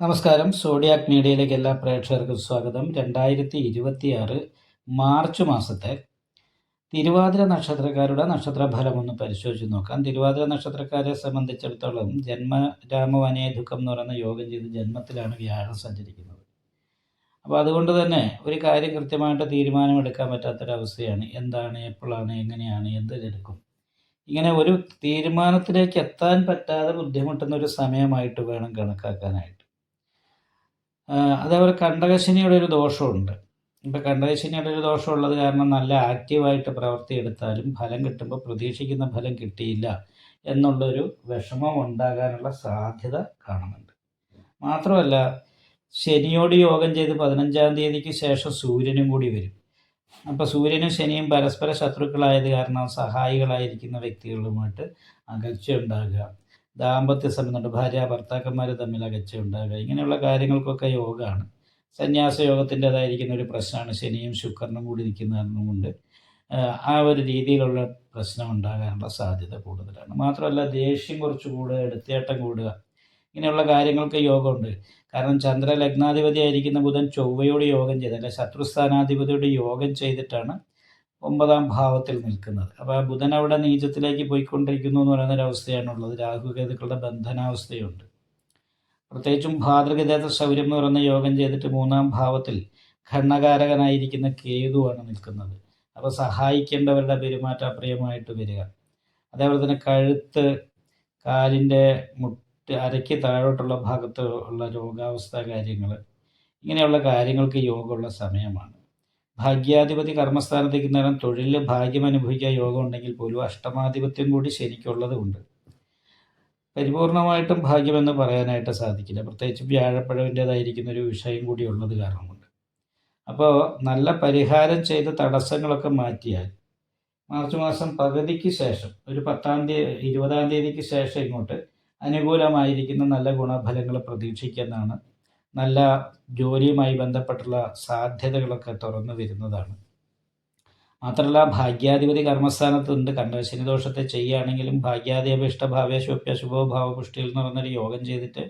നമസ്കാരം. സോഡിയാക് മീഡിയയിലേക്ക് എല്ലാ പ്രേക്ഷകർക്കും സ്വാഗതം. രണ്ടായിരത്തി ഇരുപത്തിയാറ് മാർച്ച് മാസത്തെ തിരുവാതിര നക്ഷത്രക്കാരുടെ നക്ഷത്രഫലം ഒന്ന് പരിശോധിച്ച് നോക്കാം. തിരുവാതിര നക്ഷത്രക്കാരെ സംബന്ധിച്ചിടത്തോളം ജന്മ രാമവനയ ദുഃഖം എന്ന് പറയുന്ന യോഗം ചെയ്ത് ജന്മത്തിലാണ് വ്യാഴം സഞ്ചരിക്കുന്നത്. അപ്പോൾ അതുകൊണ്ട് തന്നെ ഒരു കാര്യം കൃത്യമായിട്ട് തീരുമാനമെടുക്കാൻ പറ്റാത്തൊരവസ്ഥയാണ്. എന്താണ് എപ്പോഴാണ് എങ്ങനെയാണ് എന്ത് എന്തിനെടുക്കും ഇങ്ങനെ ഒരു തീരുമാനത്തിലേക്ക് എത്താൻ പറ്റാതെ ബുദ്ധിമുട്ടുന്ന ഒരു സമയമായിട്ട് വേണം കണക്കാക്കാനായിട്ട്. അതേപോലെ കണ്ടകശനിയുടെ ഒരു ദോഷമുണ്ട് ഇപ്പം കണ്ടകശനിയുടെ ഒരു ദോഷമുള്ളത് കാരണം നല്ല ആക്റ്റീവായിട്ട് പ്രവൃത്തി എടുത്താലും ഫലം കിട്ടുമ്പോൾ പ്രതീക്ഷിക്കുന്ന ഫലം കിട്ടിയില്ല എന്നുള്ളൊരു വിഷമം ഉണ്ടാകാനുള്ള സാധ്യത കാണുന്നുണ്ട്. മാത്രമല്ല ശനിയോട് യോഗം ചെയ്ത് പതിനഞ്ചാം തീയതിക്ക് ശേഷം സൂര്യനും കൂടി വരും. അപ്പോൾ സൂര്യനും ശനിയും പരസ്പര ശത്രുക്കളായത് കാരണം സഹായികളായിരിക്കുന്ന വ്യക്തികളുമായിട്ട് അകൽച്ച ഉണ്ടാകുക. ദാമ്പത്യ സംബന്ധമുണ്ട് ഭാര്യ ഭർത്താക്കന്മാർ തമ്മിൽ അകച്ച ഉണ്ടാകുക ഇങ്ങനെയുള്ള കാര്യങ്ങൾക്കൊക്കെ യോഗമാണ് സന്യാസ യോഗത്തിന്റെതായിരിക്കുന്ന ഒരു പ്രശ്നമാണ്. ശനിയും ശുക്രനും കൂടി നിൽക്കുന്ന കൊണ്ട് ആ ഒരു രീതിയിലുള്ള പ്രശ്നം ഉണ്ടാകാനുള്ള സാധ്യത കൂടുതലാണ്. മാത്രമല്ല ദേഷ്യം കുറച്ച് കൂടുക എടുത്തേട്ടം കൂടുക ഇങ്ങനെയുള്ള കാര്യങ്ങൾക്ക് യോഗമുണ്ട്. കാരണം ചന്ദ്ര ലഗ്നാധിപതി ആയിരിക്കുന്ന ബുധൻ ചൊവ്വയോട് യോഗം ചെയ്ത് അല്ലെ ശത്രുസ്ഥാനാധിപതിയോട് യോഗം ചെയ്തിട്ടാണ് ഒമ്പതാം ഭാവത്തിൽ നിൽക്കുന്നത്. അപ്പോൾ ആ ബുധൻ അവിടെ നീചത്തിലേക്ക് പോയിക്കൊണ്ടിരിക്കുന്നു എന്ന് പറയുന്ന ഒരു അവസ്ഥയാണുള്ളത്. രാഹുകേതുക്കളുടെ ബന്ധനാവസ്ഥയുണ്ട്. പ്രത്യേകിച്ചും ഭാതൃഗതേത ശൗര്യം എന്ന് പറയുന്ന യോഗം ചെയ്തിട്ട് മൂന്നാം ഭാവത്തിൽ ഖണ്ഡകാരകനായിരിക്കുന്ന കേതുവാണ് നിൽക്കുന്നത്. അപ്പോൾ സഹായിക്കേണ്ടവരുടെ പെരുമാറ്റം അപ്രിയമായിട്ട് വരിക. അതേപോലെ തന്നെ കഴുത്ത് കാലിന്റെ മുട്ട് അരയ്ക്ക് താഴോട്ടുള്ള ഭാഗത്ത് ഉള്ള രോഗാവസ്ഥ കാര്യങ്ങൾ ഇങ്ങനെയുള്ള കാര്യങ്ങൾക്ക് യോഗമുള്ള സമയമാണ്. ഭാഗ്യാധിപതി കർമ്മസ്ഥാനത്തേക്ക് നേരം തൊഴിലിൽ ഭാഗ്യം അനുഭവിക്കാൻ യോഗം ഉണ്ടെങ്കിൽ പോലും അഷ്ടമാധിപത്യം കൂടി ശരിക്കുള്ളതുകൊണ്ട് പരിപൂർണമായിട്ടും ഭാഗ്യമെന്ന് പറയാനായിട്ട് സാധിക്കില്ല. പ്രത്യേകിച്ച് വ്യാഴപ്പഴവിന്റേതായിരിക്കുന്ന ഒരു വിഷയം കൂടി ഉള്ളത് കാരണം കൊണ്ട് അപ്പോൾ നല്ല പരിഹാരം ചെയ്ത് തടസ്സങ്ങളൊക്കെ മാറ്റിയാൽ മാർച്ച് മാസം പകുതിക്ക് ശേഷം ഒരു പത്താം തീയതി ഇരുപതാം തീയതിക്ക് ശേഷം ഇങ്ങോട്ട് അനുകൂലമായിരിക്കുന്ന നല്ല ഗുണഫലങ്ങൾ പ്രതീക്ഷിക്കുന്നതാണ് നല്ല ജോലിയുമായി ബന്ധപ്പെട്ടുള്ള സാധ്യതകളൊക്കെ തുറന്നു വരുന്നതാണ്. മാത്രമല്ല ഭാഗ്യാധിപതി കർമ്മസ്ഥാനത്തുണ്ട്. കണ്ടശനി ദോഷത്തെ ചെയ്യുകയാണെങ്കിലും ഭാഗ്യാധിപഷ്ട ഭാവേശ്വപ്യ ശുഭോ ഭാവപുഷ്ടിയിൽ എന്ന് പറഞ്ഞൊരു യോഗം ചെയ്തിട്ട്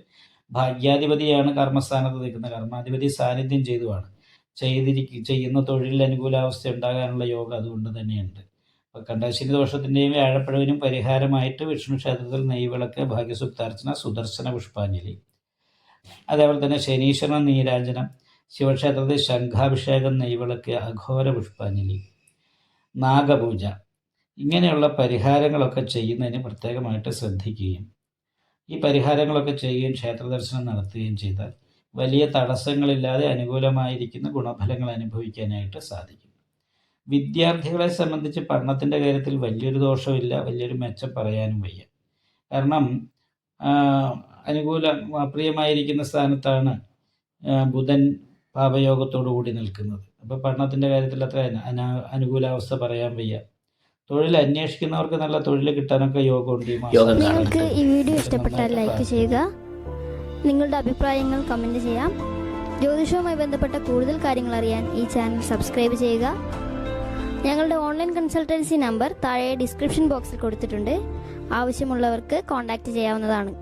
ഭാഗ്യാധിപതിയാണ് കർമ്മസ്ഥാനത്ത് നിൽക്കുന്നത്. കർമാധിപതി സാന്നിധ്യം ചെയ്തുമാണ് ചെയ്തിരിക്കും ചെയ്യുന്ന തൊഴിലിൽ അനുകൂലാവസ്ഥ ഉണ്ടാകാനുള്ള യോഗം അതുകൊണ്ട് തന്നെയുണ്ട്. അപ്പോൾ കണ്ടശനി ദോഷത്തിന്റെയും വ്യാഴപ്പഴവിനും പരിഹാരമായിട്ട് വിഷ്ണു ക്ഷേത്രത്തിൽ നെയ്വിളക്ക് ഭാഗ്യസുപ്താർച്ചന സുദർശന പുഷ്പാഞ്ജലി. അതേപോലെ തന്നെ ശനീശ്വരൻ നീരാജനം ശിവക്ഷേത്രത്തിൽ ശംഖാഭിഷേകം നെയ്വിളക്ക് അഘോര പുഷ്പാഞ്ജലി നാഗപൂജ. ഇങ്ങനെയുള്ള പരിഹാരങ്ങളൊക്കെ ചെയ്യുന്നതിന് പ്രത്യേകമായിട്ട് ശ്രദ്ധിക്കുകയും ഈ പരിഹാരങ്ങളൊക്കെ ചെയ്യുകയും ക്ഷേത്രദർശനം നടത്തുകയും ചെയ്താൽ വലിയ തടസ്സങ്ങളില്ലാതെ അനുകൂലമായിരിക്കുന്ന ഗുണഫലങ്ങൾ അനുഭവിക്കാനായിട്ട് സാധിക്കും. വിദ്യാർത്ഥികളെ സംബന്ധിച്ച് പഠനത്തിന്റെ കാര്യത്തിൽ വലിയൊരു ദോഷമില്ല വലിയൊരു മെച്ചം പറയാനും വയ്യ. കാരണം അനുകൂല പ്രിയമായിരിക്കുന്ന സ്ഥാനത്താണ് ബുധൻ പാപയോഗത്തോടു കൂടി നിൽക്കുന്നത്. അപ്പോൾ പഠനത്തിന്റെ കാര്യത്തിൽ അത്ര അനാ അനുകൂലാവസ്ഥ പറയാൻ വയ്യ. തൊഴിൽ അന്വേഷിക്കുന്നവർക്ക് നല്ല തൊഴിൽ കിട്ടാനൊക്കെ യോഗമുണ്ട് നിങ്ങൾക്ക് ഈ വീഡിയോ ഇഷ്ടപ്പെട്ടാൽ ലൈക്ക് ചെയ്യുക. നിങ്ങളുടെ അഭിപ്രായങ്ങൾ കമന്റ് ചെയ്യാം. ജ്യോതിഷവുമായി ബന്ധപ്പെട്ട കൂടുതൽ കാര്യങ്ങൾ അറിയാൻ ഈ ചാനൽ സബ്സ്ക്രൈബ് ചെയ്യുക. ഞങ്ങളുടെ ഓൺലൈൻ കൺസൾട്ടൻസി നമ്പർ താഴെ ഡിസ്ക്രിപ്ഷൻ ബോക്സിൽ കൊടുത്തിട്ടുണ്ട്. ആവശ്യമുള്ളവർക്ക് കോൺടാക്റ്റ് ചെയ്യാവുന്നതാണ്.